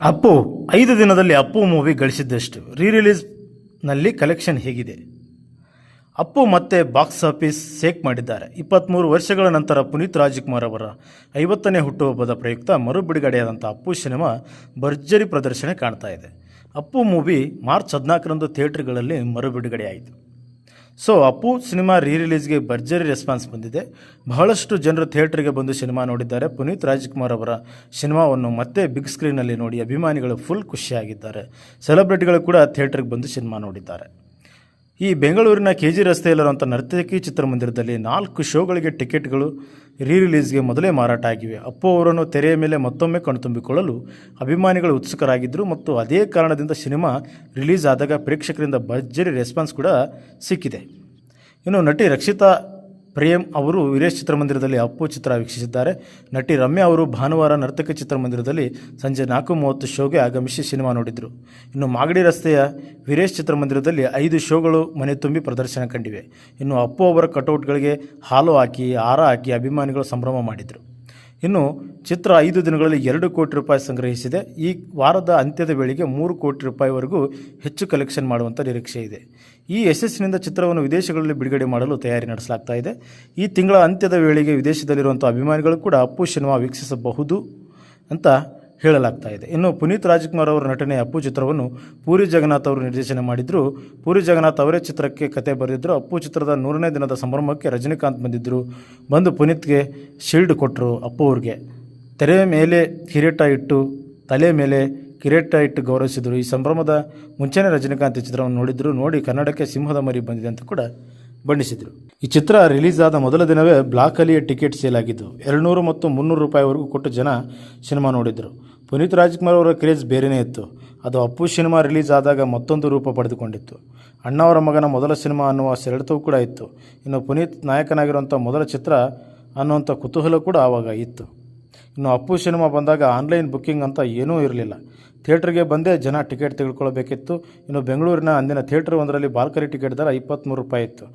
ಅಪ್ಪು, ಐದು ದಿನದಲ್ಲಿ ಅಪ್ಪು ಮೂವಿ ಗಳಿಸಿದ್ದಷ್ಟು ರೀ ರಿಲೀಸ್ನಲ್ಲಿ ಕಲೆಕ್ಷನ್ ಹೇಗಿದೆ. ಅಪ್ಪು ಮತ್ತೆ ಬಾಕ್ಸ್ ಆಫೀಸ್ ಸೇಕ್ ಮಾಡಿದ್ದಾರೆ. ಇಪ್ಪತ್ತ್ಮೂರು ವರ್ಷಗಳ ನಂತರ ಪುನೀತ್ ರಾಜ್ಕುಮಾರ್ ಅವರ ಐವತ್ತನೇ ಹುಟ್ಟುಹಬ್ಬದ ಪ್ರಯುಕ್ತ ಮರು ಬಿಡುಗಡೆಯಾದಂಥ ಅಪ್ಪು ಸಿನಿಮಾ ಭರ್ಜರಿ ಪ್ರದರ್ಶನ ಕಾಣ್ತಾ ಇದೆ. ಅಪ್ಪು ಮೂವಿ ಮಾರ್ಚ್ ಹದಿನಾಲ್ಕರಂದು ಥಿಯೇಟ್ರ್ಗಳಲ್ಲಿ ಮರು ಬಿಡುಗಡೆಯಾಯಿತು ಸೊ ಅಪ್ಪು ಸಿನಿಮಾ ರೀ ರಿಲೀಸ್ಗೆ ಭರ್ಜರಿ ರೆಸ್ಪಾನ್ಸ್ ಬಂದಿದೆ. ಬಹಳಷ್ಟು ಜನರು ಥಿಯೇಟರ್ಗೆ ಬಂದು ಸಿನಿಮಾ ನೋಡಿದ್ದಾರೆ. ಪುನೀತ್ ರಾಜ್ಕುಮಾರ್ ಅವರ ಸಿನಿಮಾವನ್ನು ಮತ್ತೆ ಬಿಗ್ ಸ್ಕ್ರೀನಲ್ಲಿ ನೋಡಿ ಅಭಿಮಾನಿಗಳು ಫುಲ್ ಖುಷಿಯಾಗಿದ್ದಾರೆ. ಸೆಲೆಬ್ರಿಟಿಗಳು ಕೂಡ ಥಿಯೇಟರ್ಗೆ ಬಂದು ಸಿನಿಮಾ ನೋಡಿದ್ದಾರೆ. ಈ ಬೆಂಗಳೂರಿನ ಕೆ ಜಿ ರಸ್ತೆಯಲ್ಲಿರುವಂಥ ನರ್ತಕಿ ಚಿತ್ರಮಂದಿರದಲ್ಲಿ ನಾಲ್ಕು ಶೋಗಳಿಗೆ ಟಿಕೆಟ್ಗಳು ರೀ ರಿಲೀಸ್ಗೆ ಮೊದಲೇ ಮಾರಾಟ ಆಗಿವೆ. ಅಪ್ಪು ಅವರನ್ನು ತೆರೆಯ ಮೇಲೆ ಮತ್ತೊಮ್ಮೆ ಕಣ್ತುಂಬಿಕೊಳ್ಳಲು ಅಭಿಮಾನಿಗಳು ಉತ್ಸುಕರಾಗಿದ್ದರು ಮತ್ತು ಅದೇ ಕಾರಣದಿಂದ ಸಿನಿಮಾ ರಿಲೀಸ್ ಆದಾಗ ಪ್ರೇಕ್ಷಕರಿಂದ ಭರ್ಜರಿ ರೆಸ್ಪಾನ್ಸ್ ಕೂಡ ಸಿಕ್ಕಿದೆ. ಇನ್ನು ನಟಿ ರಕ್ಷಿತಾ ಪ್ರೇಮ್ ಅವರು ವೀರೇಶ್ ಚಿತ್ರಮಂದಿರದಲ್ಲಿ ಅಪ್ಪು ಚಿತ್ರ ವೀಕ್ಷಿಸಿದ್ದಾರೆ. ನಟಿ ರಮ್ಯಾ ಅವರು ಭಾನುವಾರ ನರ್ತಕ ಚಿತ್ರಮಂದಿರದಲ್ಲಿ ಸಂಜೆ ನಾಲ್ಕು ಮೂವತ್ತು ಶೋಗೆ ಆಗಮಿಸಿ ಸಿನಿಮಾ ನೋಡಿದರು. ಇನ್ನು ಮಾಗಡಿ ರಸ್ತೆಯ ವೀರೇಶ್ ಚಿತ್ರಮಂದಿರದಲ್ಲಿ ಐದು ಶೋಗಳು ಮನೆ ತುಂಬಿ ಪ್ರದರ್ಶನ ಕಂಡಿವೆ. ಇನ್ನು ಅಪ್ಪು ಅವರ ಕಟೌಟ್ಗಳಿಗೆ ಹಾಲು ಹಾಕಿ ಹಾರ ಹಾಕಿ ಅಭಿಮಾನಿಗಳು ಸಂಭ್ರಮ ಮಾಡಿದರು. ಇನ್ನು ಚಿತ್ರ ಐದು ದಿನಗಳಲ್ಲಿ ಎರಡು ಕೋಟಿ ರೂಪಾಯಿ ಸಂಗ್ರಹಿಸಿದೆ. ಈ ವಾರದ ಅಂತ್ಯದ ವೇಳೆಗೆ ಮೂರು ಕೋಟಿ ರೂಪಾಯಿವರೆಗೂ ಹೆಚ್ಚು ಕಲೆಕ್ಷನ್ ಮಾಡುವಂಥ ನಿರೀಕ್ಷೆ ಇದೆ. ಈ ಯಶಸ್ಸಿನಿಂದ ಚಿತ್ರವನ್ನು ವಿದೇಶಗಳಲ್ಲಿ ಬಿಡುಗಡೆ ಮಾಡಲು ತಯಾರಿ ನಡೆಸಲಾಗ್ತಾ ಇದೆ. ಈ ತಿಂಗಳ ಅಂತ್ಯದ ವೇಳೆಗೆ ವಿದೇಶದಲ್ಲಿರುವಂಥ ಅಭಿಮಾನಿಗಳು ಕೂಡ ಅಪ್ಪು ಸಿನಿಮಾ ವೀಕ್ಷಿಸಬಹುದು ಅಂತ ಹೇಳಲಾಗ್ತಾ ಇದೆ. ಇನ್ನು ಪುನೀತ್ ರಾಜ್ಕುಮಾರ್ ಅವರ ನಟನೆ ಅಪ್ಪು ಚಿತ್ರವನ್ನು ಪೂರಿ ಜಗನ್ನಾಥ್ ಅವರು ನಿರ್ದೇಶನ ಮಾಡಿದ್ರು. ಪೂರಿ ಜಗನ್ನಾಥ್ ಅವರೇ ಚಿತ್ರಕ್ಕೆ ಕತೆ ಬರೆದಿದ್ದರು ಅಪ್ಪು ಚಿತ್ರದ ನೂರನೇ ದಿನದ ಸಂಭ್ರಮಕ್ಕೆ ರಜನಿಕಾಂತ್ ಬಂದಿದ್ದರು ಬಂದು ಪುನೀತ್ಗೆ ಶೀಲ್ಡ್ ಕೊಟ್ಟರು ಅಪ್ಪು ಅವ್ರಿಗೆ. ತೆರೆ ಮೇಲೆ ಕಿರೀಟ ಇಟ್ಟು, ತಲೆ ಮೇಲೆ ಕಿರೀಟ ಇಟ್ಟು ಗೌರವಿಸಿದರು. ಈ ಸಂಭ್ರಮದ ಮುಂಚೆನೇ ರಜನಿಕಾಂತ್ ಚಿತ್ರವನ್ನು ನೋಡಿದ್ರು. ನೋಡಿ ಕನ್ನಡಕ್ಕೆ ಸಿಂಹದ ಮರಿ ಬಂದಿದೆ ಅಂತ ಕೂಡ ಬಣ್ಣಿಸಿದರು. ಈ ಚಿತ್ರ ರಿಲೀಸ್ ಆದ ಮೊದಲ ದಿನವೇ ಬ್ಲಾಕಲ್ಲಿಯೇ ಟಿಕೆಟ್ ಸೇಲ್ ಆಗಿದ್ದು ಎರಡುನೂರು ಮತ್ತು ಮುನ್ನೂರು ರೂಪಾಯಿವರೆಗೂ ಕೊಟ್ಟು ಜನ ಸಿನಿಮಾ ನೋಡಿದರು. ಪುನೀತ್ ರಾಜ್ಕುಮಾರ್ ಅವರ ಕ್ರೇಜ್ ಬೇರೆಯೇ ಇತ್ತು. ಅದು ಅಪ್ಪು ಸಿನಿಮಾ ರಿಲೀಸ್ ಆದಾಗ ಮತ್ತೊಂದು ರೂಪ ಪಡೆದುಕೊಂಡಿತ್ತು. ಅಣ್ಣವರ ಮಗನ ಮೊದಲ ಸಿನಿಮಾ ಅನ್ನುವ ಸೆಳೆತವೂ ಕೂಡ ಇತ್ತು. ಇನ್ನು ಪುನೀತ್ ನಾಯಕನಾಗಿರುವಂಥ ಮೊದಲ ಚಿತ್ರ ಅನ್ನುವಂಥ ಕುತೂಹಲ ಕೂಡ ಆವಾಗ ಇತ್ತು. ಇನ್ನು ಅಪ್ಪು ಸಿನಿಮಾ ಬಂದಾಗ ಆನ್ಲೈನ್ ಬುಕ್ಕಿಂಗ್ ಅಂತ ಏನೂ ಇರಲಿಲ್ಲ. ಥಿಯೇಟ್ರಿಗೆ ಬಂದೇ ಜನ ಟಿಕೆಟ್ ತೆಗೆದುಕೊಳ್ಳಬೇಕಿತ್ತು. ಇನ್ನು ಬೆಂಗಳೂರಿನ ಅಂದಿನ ಥಿಯೇಟ್ರ್ ಒಂದರಲ್ಲಿ ಬಾಲ್ಕರಿ ಟಿಕೆಟ್ ದರ ಇಪ್ಪತ್ತ್ಮೂರು ರೂಪಾಯಿ ಇತ್ತು.